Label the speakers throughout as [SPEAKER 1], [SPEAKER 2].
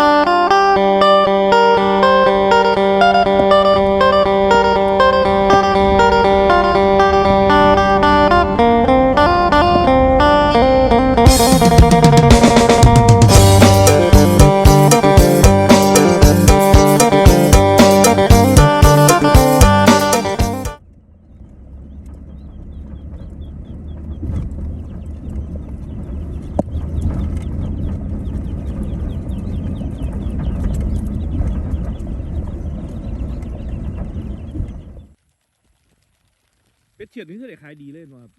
[SPEAKER 1] you เป็ดเฉียดนี่เท่าไหร่ขายดีเลยมาครับ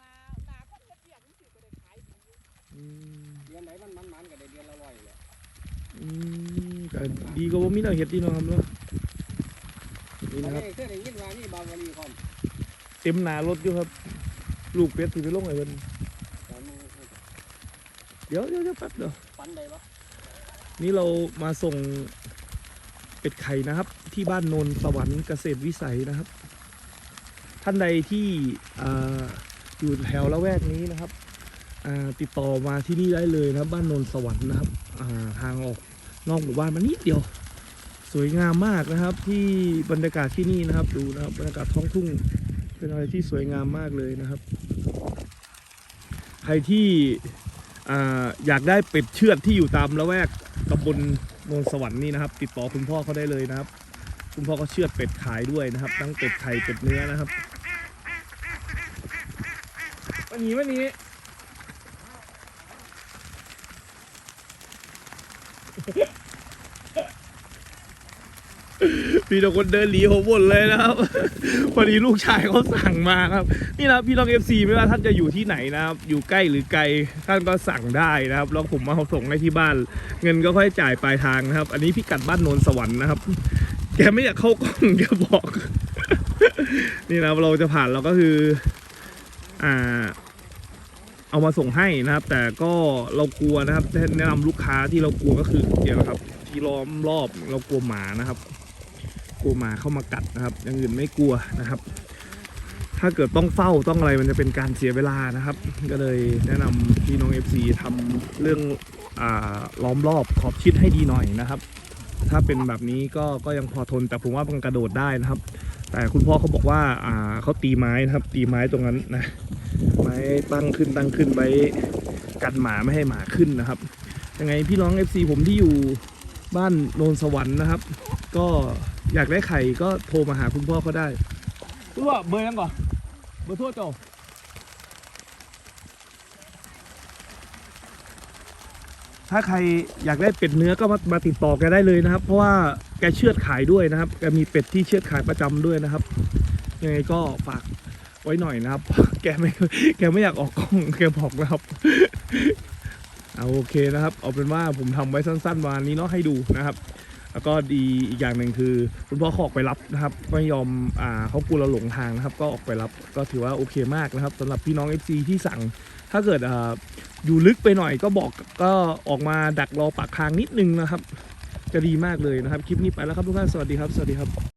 [SPEAKER 2] นานาคนเฮ็ดเบียกนี่สิก็ได้ขายดีอยู่
[SPEAKER 1] อืม
[SPEAKER 3] เดือนไหนมันมันมันก็ได้เดือนละร้อยแหละ
[SPEAKER 1] อืมก็ดีกว่าบ่มีแนวเฮ็ดดีเนาะครับเนาะนี่
[SPEAKER 3] อัน
[SPEAKER 1] นะครับ
[SPEAKER 3] นี้เคยได้ยินว่านี่บาวารีพร้อม
[SPEAKER 1] เต็มหนารถอยู่ครับ ลูกเป็ดถือไปลงไอ้เพิ่น
[SPEAKER 3] แต่มึง
[SPEAKER 1] เดี๋ยวเดี๋ยวเดี๋ยวแป๊บเดียว
[SPEAKER 3] ปันได้ปะ
[SPEAKER 1] นี่เรามาส่งเป็ดไข่นะครับ ที่บ้านโนนสวรรค์เกษตรวิสัยนะครับ ท่านใดที่ออยู่แถวละแวกนี้นะครับติดต่อมาที่นี่ได้เลยนะครับบ้านนนสวรรค์นะครับอ่าทางออกนอกหมู่บ้านมานิดเดียว สวยงามมากนะครับ ที่บรรยากาศที่นี่นะครับดูนะครับบรรยากาศท้องทุ่งเป็นอะไรที่สวยงามมากเลยนะครับ ใครที่อ่อยากได้เป็ดเชือดที่อยู่ตามละแวกตำบลนนสวรรค์นี่นะครับ ติดต่อคุณพ่อเขาได้เลยนะครับ คุณพ่อก็เชือดเป็ดขายด้วยนะครับ ทั้งเป็ดไข่เป็ดเนื้อนะครับ วันนี้วันนี้พี่ตะคนเดินหลีผมหมดเลยนะครับ พอดีลูกชายเขาสั่งมาครับ นี่นะพี่น้องเอฟซีไม่ว่าท่านจะอยู่ที่ไหนนะครับ อยู่ใกล้หรือไกลท่านก็สั่งได้นะครับแล้วผมมาเอาส่งให้ที่บ้าน เงินก็ค่อยจ่ายปลายทางนะครับ อันนี้พี่กัดบ้านโนนสวรรค์นะครับ แกไม่อยากเข้ากล้องแกบอก นี่นะเราจะผ่านเราก็คือ อ่าเอามาส่งให้นะครับ แต่ก็เรากลัวนะครับ แนะนำลูกค้าที่เรากลัวก็คือเดี๋ยวนะครับ ที่ล้อมรอบเรากลัวหมานะครับ กลัวหมาเข้ามากัดนะครับ อย่างอื่นไม่กลัวนะครับ ถ้าเกิดต้องเฝ้าต้องอะไรมันจะเป็นการเสียเวลานะครับ ก็เลยแนะนำพี่น้อง FC ทำเรื่องอล้อมรอบขอบชิดให้ดีหน่อยนะครับ ถ้าเป็นแบบนี้ก็ก็ยังพอทนแต่ผมว่ามันกระโดดได้นะครับ แต่คุณพ่อเขาบอกว่าอ่าเขาตีไม้นะครับ ตีไม้ตรงนั้นนะไม้ตั้งขึ้นตั้งขึ้นไว้กันหมาไม่ให้หมาขึ้นนะครับยังไงพี่น้อง FC ผมที่อยู่บ้านโนนสวรรค์นะครับ ก็อยากได้ไข่ก็โทรมาหาคุณพ่อเขาได้คุณพ่อเบอร์ยังก่อนเบอร์โทรเจ้า ถ้าใครอยากได้เป็ดเนื้อก็มามาติดต่อแกได้เลยนะครับ เพราะว่าแกเชือดขายด้วยนะครับแกมีเป็ดที่เชือดขายประจำด้วยนะครับยังไงก็ฝากไว้หน่อยนะครับ แกไม่แกไม่อยากออกกล้องแกบอกนะครับเอาโอเคนะครับ เอาเป็นว่าผมทำไว้สั้นๆวันนี้เนาะให้ดูนะครับ แล้วก็ดีอีกอย่างหนึ่งคือคุณพ่อเขาออกไปรับนะครับไม่ยอมอ่าเขากลัวเราหลงทางนะครับ ก็ออกไปรับก็ถือว่าโอเคมากนะครับสำหรับพี่น้อง FC ที่สั่ง ถ้าเกิดอ่าอยู่ลึกไปหน่อยก็บอกก็ออกมาดักรอปากทางนิดนึงนะครับ จะดีมากเลยนะครับ คลิปนี้ไปแล้วครับทุกท่านสวัสดีครับสวัสดีครับ